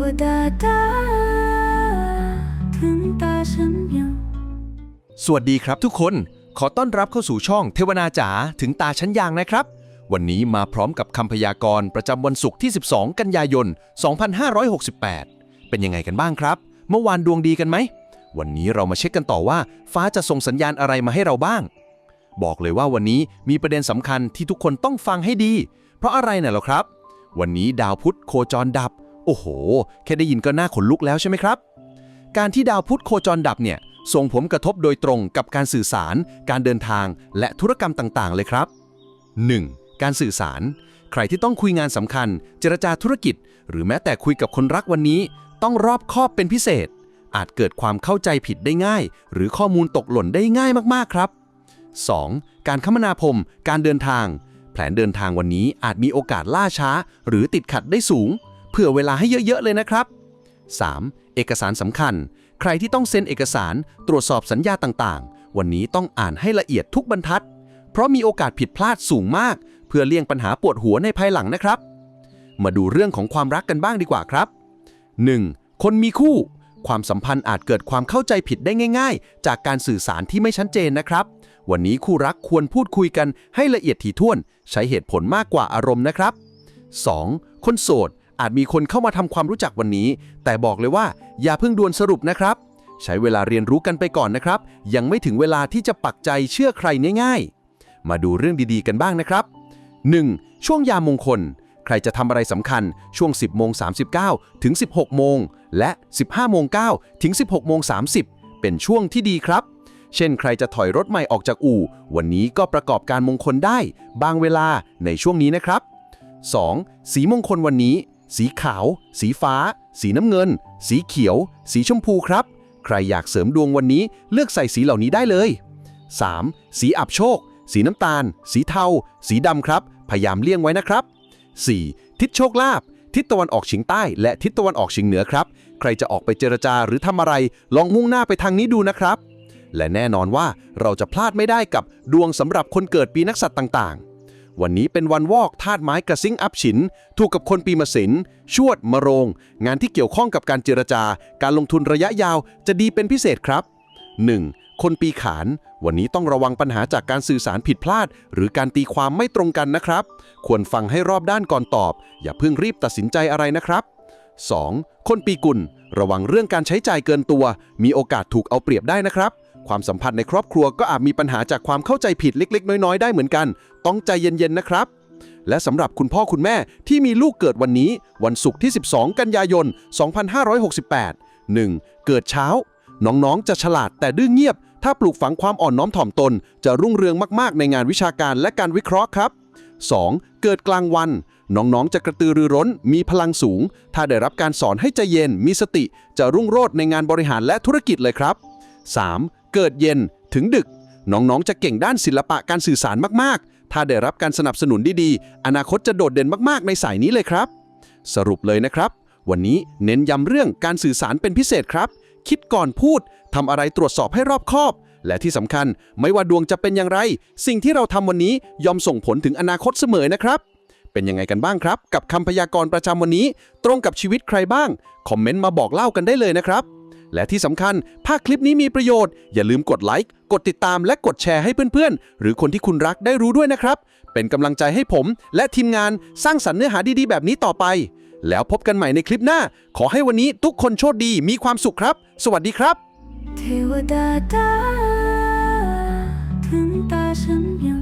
วดาตาถึงตาฉันยังสวัสดีครับทุกคน ขอต้อนรับเข้าสู่ช่องเทวนาจ๋าถึงตาชั้นยางนะครับ วันนี้มาพร้อมกับคำพยากรณ์ประจำวันศุกร์ที่ 12 กันยายน 2568 เป็นยังไงกันบ้างครับ เมื่อวานดวงดีกันไหม วันนี้เรามาเช็คกันต่อว่า ฟ้าจะส่งสัญญาณอะไรมาให้เราบ้าง บอกเลยว่าวันนี้มีประเด็นสำคัญที่ทุกคนต้องฟังให้ดี เพราะอะไรน่ะหรอครับ วันนี้ดาวพุธโคจรดับ โอ้โห แค่ได้ยินก็น่าขนลุกแล้วใช่ไหมครับ การที่ดาวพุธโคจรดับเนี่ย ส่งผลกระทบโดยตรงกับการสื่อสาร การเดินทาง และธุรกรรมต่าง ๆ เลยครับ 1. การสื่อสาร ใครที่ต้องคุยงานสำคัญ เจรจาธุรกิจ หรือแม้แต่คุยกับคนรักวันนี้ ต้องรอบคอบเป็นพิเศษ อาจเกิดความเข้าใจผิดได้ง่าย หรือข้อมูลตกหล่นได้ง่ายมากๆครับ 2. การคมนาคม การเดินทาง แผนเดินทางวันนี้อาจมีโอกาสล่าช้า หรือติดขัดได้สูง เผื่อเวลาให้เยอะๆเลยนะครับ 3. เอกสารสำคัญ ใครที่ต้องเซ็นเอกสารตรวจสอบสัญญาต่างๆ วันนี้ต้องอ่านให้ละเอียดทุกบรรทัด เพราะมีโอกาสผิดพลาดสูงมาก เพื่อเลี่ยงปัญหาปวดหัวในภายหลังนะครับ มาดูเรื่องของความรักกันบ้างดีกว่าครับ 1. คนมีคู่ ความสัมพันธ์อาจเกิดความเข้าใจผิดได้ง่าย ๆ จากการสื่อสารที่ไม่ชัดเจนนะครับ วันนี้คู่รักควรพูดคุยกันให้ละเอียดถี่ถ้วน ใช้เหตุผลมากกว่าอารมณ์นะครับ 2. คนโสด อาจมีคนเข้ามาทำความรู้จักวันนี้ แต่บอกเลยว่า อย่าเพิ่งด่วนสรุปนะครับ ใช้เวลาเรียนรู้กันไปก่อนนะครับ ยังไม่ถึงเวลาที่จะปักใจเชื่อใครง่ายๆ มาดูเรื่องดีๆกันบ้างนะครับ 1. ช่วงยามมงคล ใครจะทำอะไรสำคัญช่วง 10โมง39 ถึง 16 โมง และ 15โมง9ถึง 16โมง30 เป็นช่วงที่ดีครับเช่นใครจะถอยรถใหม่ออกจากอู่ วันนี้ก็ประกอบการมงคลได้ บางเวลาในช่วงนี้นะครับ 2. สีมงคลวันนี้ สีขาว สีฟ้า สีน้ำเงิน สีเขียว สีชมพูครับ ใครอยากเสริมดวงวันนี้เลือกใส่สีเหล่านี้ได้เลย 3. สีอับโชค สีน้ำตาล สีเทา สีดำครับ พยายามเลี่ยงไว้นะครับ 4. ทิศโชคลาภทิศตะวันออกเฉียงใต้และทิศตะวันออกเฉียงเหนือครับ ใครจะออกไปเจรจาหรือทำอะไร ลองมุ่งหน้าไปทางนี้ดูนะครับ และแน่นอนว่าเราจะพลาดไม่ได้กับดวงสำหรับคนเกิดปีนักษัตว์ต่างๆ วันนี้เป็นวันวอกธาตุไม้กระซิ่งอัพฉิน ถูกกับคนปีมะสินชวดมะโรง งานที่เกี่ยวข้องกับการเจรจา การลงทุนระยะยาวจะดีเป็นพิเศษครับ 1. คนปีขาน วันนี้ต้องระวังปัญหาจากการสื่อสารผิดพลาด หรือการตีความไม่ตรงกันนะครับ ควรฟังให้รอบด้านก่อนตอบ อย่าเพิ่งรีบตัดสินใจอะไรนะครับ 2. คนปีกุล ระวังเรื่องการใช้จ่ายเกินตัว มีโอกาสถูกเอาเปรียบได้นะครับ ความสัมพันธ์ในครอบครัวก็อาจมีปัญหาจากความเข้าใจผิดเล็ก ๆ น้อยๆ ได้เหมือนกัน ต้องใจเย็นๆนะครับ และสำหรับคุณพ่อคุณแม่ที่มีลูกเกิดวันนี้ วันศุกร์ที่ 12 กันยายน 2568 1. เกิดเช้า น้องๆ จะฉลาดแต่ดื้อเงียบ ถ้าปลูกฝังความอ่อนน้อมถ่อมตน จะรุ่งเรืองมากๆ ในงานวิชาการและการวิเคราะห์ครับ 2. เกิดกลางวัน น้องๆ จะกระตือรือร้น มีพลังสูง ถ้าได้รับการสอนให้ใจเย็น มีสติ จะรุ่งโรจน์ในงานบริหารและธุรกิจเลยครับ 3. เกิดเย็นถึงดึก น้องๆ จะเก่งด้านศิลปะการสื่อสารมากๆ ถ้าได้รับการสนับสนุนดีๆ อนาคตจะโดดเด่นมากๆ ในสายนี้เลยครับ สรุปเลยนะครับ วันนี้เน้นย้ำเรื่องการสื่อสารเป็นพิเศษครับ คิดก่อนพูดทำอะไรตรวจสอบให้รอบคอบ และที่สำคัญไม่ว่าดวงจะเป็นอย่างไร สิ่งที่เราทำวันนี้ยอมส่งผลถึงอนาคตเสมอนะครับเป็นยังไงกันบ้างครับ กับคำพยากรณ์ประจำวันนี้ ตรงกับชีวิตใครบ้าง คอมเมนต์มาบอกเล่ากันได้เลยนะครับ และที่สำคัญภาาคลิปนี้มีประโยชน์ อย่าลืมกดไลค์ กดติดตามและกดแชร์ให้เพื่อนๆ หรือคนที่คุณรักได้รู้ด้วยนะครับ เป็นกำลังใจให้ผม และทีมงานสร้างสรรค์เนื้อหาดีๆ แบบนี้ต่อไป แล้วพบกันใหม่ในคลิปหน้า ขอให้วันนี้ทุกคนโชคดีมีความสุขครับ สวัสดีครับ เทวดาตาถึงตาฉันยัง